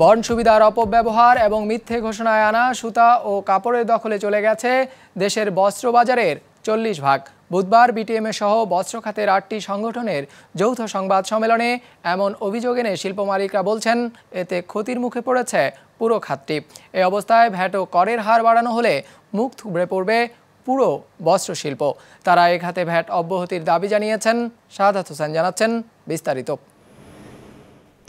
Bond সুবিধার অপব্যবহার এবং মিথ্যে ঘোষণায় আনা সুতা ও কাপড়ের দখলে চলে গেছে দেশের বস্ত্র বাজারের চল্লিশ ভাগ। বুধবার বিটিএমএ সহ বস্ত্র খাতের আটটি সংগঠনের যৌথ সংবাদ সম্মেলনে এমন অভিযোগ এনে শিল্প মালিকরা বলছেন, এতে ক্ষতির মুখে পড়েছে পুরো খাতটি। এ অবস্থায় ভ্যাট ও করের হার বাড়ানো হলে মুখ থুবড়ে পড়বে পুরো বস্ত্র শিল্প। তারা এ খাতে ভ্যাট অব্যাহতির দাবি জানিয়েছেন, শাহাদাত হোসেন জানাচ্ছেন বিস্তারিত।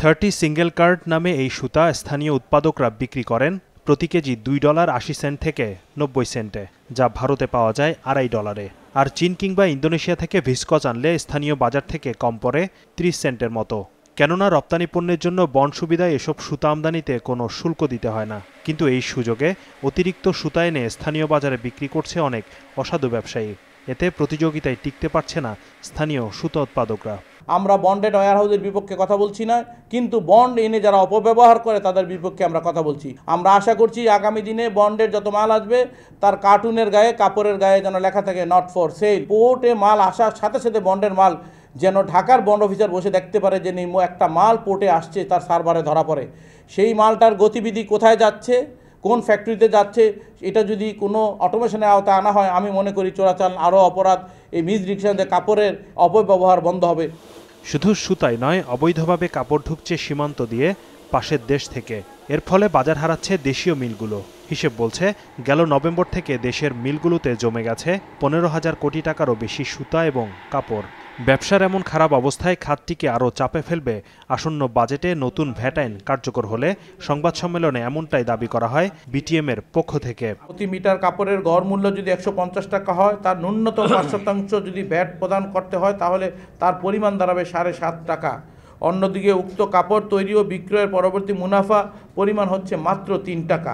থার্টি সিঙ্গেল কার্ড নামে এই সুতা স্থানীয় উৎপাদকরা বিক্রি করেন প্রতি কেজি দুই ডলার আশি সেন্ট থেকে নব্বই সেন্টে, যা ভারতে পাওয়া যায় আড়াই ডলারে। আর চীন কিংবা ইন্দোনেশিয়া থেকে ভিসকচ আনলে স্থানীয় বাজার থেকে কম পড়ে ত্রিশ সেন্টের মতো। কেননা রপ্তানি পণ্যের জন্য বন সুবিধায় এসব সুতা আমদানিতে কোনো শুল্ক দিতে হয় না। কিন্তু এই সুযোগে অতিরিক্ত সুতা এনে স্থানীয় বাজারে বিক্রি করছে অনেক অসাধু ব্যবসায়ী। এতে প্রতিযোগিতায় টিকতে পারছে না স্থানীয় সুতা উৎপাদকরা। আমরা বন্ডেড ওয়ার হাউসের বিপক্ষে কথা বলছি না, কিন্তু বন্ড এনে যারা অপব্যবহার করে তাদের বিপক্ষে আমরা কথা বলছি। আমরা আশা করছি আগামী দিনে বন্ডের যত মাল আসবে, তার কার্টুনের গায়ে, কাপড়ের গায়ে যেন লেখা থাকে নট ফর সেল পোর্টে মাল আসার সাথে সাথে বন্ডের মাল যেন ঢাকার বন্ড অফিসার বসে দেখতে পারে যে একটা মাল পোর্টে আসছে, তার সার্ভারে ধরা পড়ে। সেই মালটার গতিবিধি কোথায় যাচ্ছে? কোন ফ্যাক্টরিতে যাচ্ছে, এটা যদি কোনো অটোমেশনের আওতায় আনা হয়, আমি মনে করি চোরাচাল আরও অপরাধ, এই মিস ডিকশনে কাপড়ের অপব্যবহার বন্ধ হবে। শুধু সুতাই নয়, অবৈধভাবে কাপড় ঢুকছে সীমান্ত দিয়ে পাশের দেশ থেকে। এর ফলে বাজার হারাচ্ছে দেশীয় মিলগুলো। হিসেব বলছে, গেল নভেম্বর থেকে দেশের মিলগুলোতে জমে গেছে পনেরো হাজার কোটি টাকারও বেশি সুতা এবং কাপড়। ব্যবসার এমন খারাপ অবস্থায় খাতটিকে আরও চাপে ফেলবে। আসন্ন বাজেটে নতুন ভ্যাট আইন কার্যকর হলে সংবাদ সম্মেলনে এমনটাই দাবি করা হয় বিটিএম এর পক্ষ থেকে। প্রতি মিটার কাপড়ের গড় মূল্য যদি একশো পঞ্চাশ টাকা হয়, তার ন্যূনতম পাঁচ শতাংশ যদি ভ্যাট প্রদান করতে হয়, তাহলে তার পরিমাণ দাঁড়াবে সাড়ে সাত টাকা। অন্যদিকে উক্ত কাপড় তৈরি ও বিক্রয়ের পরবর্তী মুনাফা পরিমাণ হচ্ছে মাত্র তিন টাকা।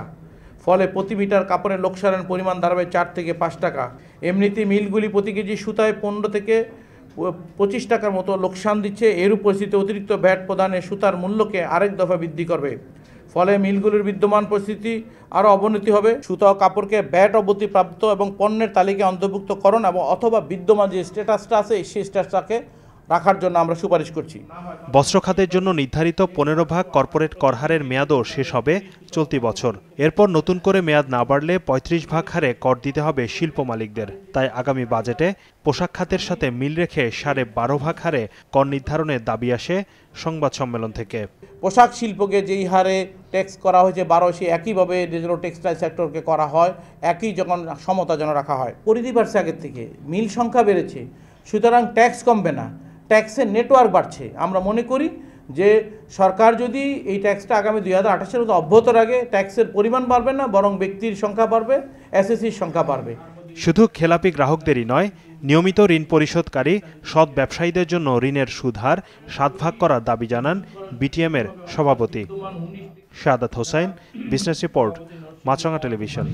ফলে প্রতি মিটার কাপড়ের লোকসানের পরিমাণ দাঁড়াবে চার থেকে পাঁচ টাকা। এমনিতে মিলগুলি প্রতি কেজি সুতায় পনেরো থেকে পঁচিশ টাকার মতো লোকসান দিচ্ছে। এর উপস্থিতিতে অতিরিক্ত ভ্যাট প্রদানে সুতার মূল্যকে আরেক দফা বৃদ্ধি করবে। ফলে মিলগুলির বিদ্যমান পরিস্থিতি আরও অবনতি হবে। সুতা ও কাপড়কে ব্যাট অবধিপ্রাপ্ত এবং পণ্যের তালিকায় অন্তর্ভুক্ত করণ এবং অথবা বিদ্যমান যে স্ট্যাটাসটা আছে, সেই স্ট্যাটাসটাকে রাখার জন্য আমরা সুপারিশ করছি। বস্ত্র খাতের জন্য নির্ধারিত পনেরো ভাগ কর্পোরেট করহারের মেয়াদও শেষ হবে চলতি বছর। এরপর নতুন করে মেয়াদ না বাড়লে ৩৫ ভাগ হারে কর দিতে হবে শিল্প মালিকদের। তাই আগামী বাজেটে পোশাক খাতের সাথে মিল রেখে সাড়ে বারো ভাগ হারে কর নির্ধারণের দাবি আসে সংবাদ সম্মেলন থেকে। পোশাক শিল্পকে যেই হারে ট্যাক্স করা হয়েছে বারো সে একইভাবে যেন টেক্সটাইল সেক্টরকে করা হয় একই যখন সমতা যেন রাখা হয়। পরিধি বাড়ছে আগের থেকে মিল সংখ্যা বেড়েছে সুতরাং ট্যাক্স কমবে না। ট্যাক্সের নেটওয়ার্ক বাড়ছে। আমরা মনে করি যে সরকার যদি এই ট্যাক্সটা আগামী দুই হাজার আঠাশের মতো অব্যাহত রাখে, ট্যাক্সের পরিমাণ বাড়বে না, বরং ব্যক্তির সংখ্যা বাড়বে, এসএসসির সংখ্যা বাড়বে। শুধু খেলাপি গ্রাহকদেরই নয়, নিয়মিত ঋণ পরিশোধকারী, সৎ ব্যবসায়ীদের জন্য ঋণের সুদহার সাত ভাগ করার দাবি জানান বিটিএমের সভাপতি। Shahadat Hossain business report, Maasranga television.